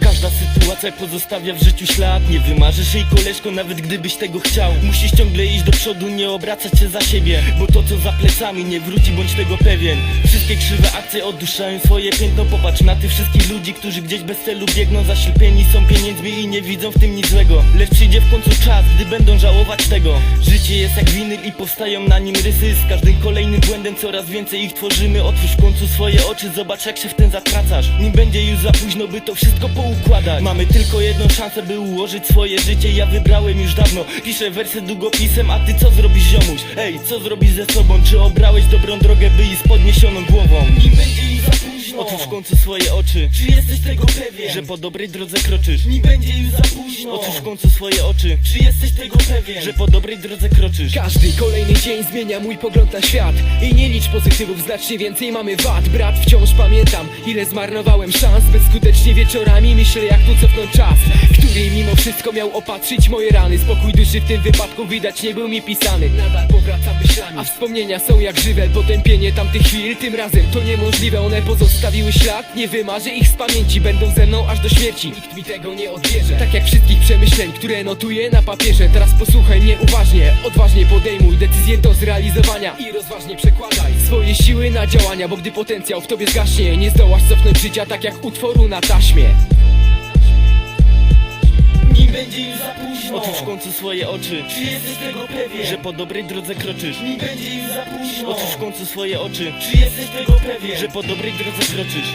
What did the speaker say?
Każda sytuacja pozostawia w życiu ślad. Nie wymarzysz jej koleżko, nawet gdybyś tego chciał. Musisz ciągle iść do przodu, nie obracać się za siebie Bo to co za plecami nie wróci, bądź tego pewien. Wszystkie krzywe akcje odduszzają swoje piętno. Popatrz na tych wszystkich ludzi, którzy gdzieś bez celu biegną. Zaślepieni są pieniędzmi i nie widzą w tym nic złego. Lecz przyjdzie w końcu czas, gdy będą żałować tego. Życie jest jak winyl i powstają na nim rysy. Z każdym kolejnym błędem coraz więcej ich tworzymy. Otwórz w końcu swoje oczy, zobacz jak się w ten zatracasz. Nim będzie już za późno, by to wszystko poukładać. Mamy tylko jedną szansę, by ułożyć swoje życie. Ja wybrałem już dawno, piszę wersy długopisem A ty co zrobisz ziomuś? Ej, co zrobisz ze sobą? Czy obrałeś dobrą drogę, by iść z podniesioną głową? Nim będzie już za późno Otwórz w końcu swoje oczy Czy jesteś tego pewien? Że po dobrej drodze kroczysz Nim będzie już za późno Otwórz w końcu swoje oczy Czy jesteś tego pewien? Że po dobrej drodze kroczysz Każdy kolejny dzień zmienia mój pogląd na świat I nie licz pozytywów, znacznie więcej mamy wad Brat, wciąż pamiętam, ile zmarnowałem szans Bezskutecznie wieczorami myślę jak tu cofnąć czas Mimo wszystko miał opatrzyć moje rany Spokój duszy w tym wypadku widać nie był mi pisany. Nadal powracam myślami. A wspomnienia są jak żywe, potępienie tamtych chwil. Tym razem to niemożliwe, one pozostawiły ślad. Nie wymarzę ich z pamięci, będą ze mną aż do śmierci. Nikt mi tego nie odbierze. Tak jak wszystkich przemyśleń, które notuję na papierze. Teraz posłuchaj mnie uważnie, odważnie podejmuj decyzję do zrealizowania. I rozważnie przekładaj swoje siły na działania Bo gdy potencjał w tobie zgaśnie Nie zdołasz cofnąć życia tak jak utworu na taśmie Nim będzie już za późno. Otwórz w końcu swoje oczy. Czy jesteś tego pewien? Że po dobrej drodze kroczysz. Nim będzie już za późno. Otwórz w końcu swoje oczy. Czy jesteś tego pewien? Że po dobrej drodze kroczysz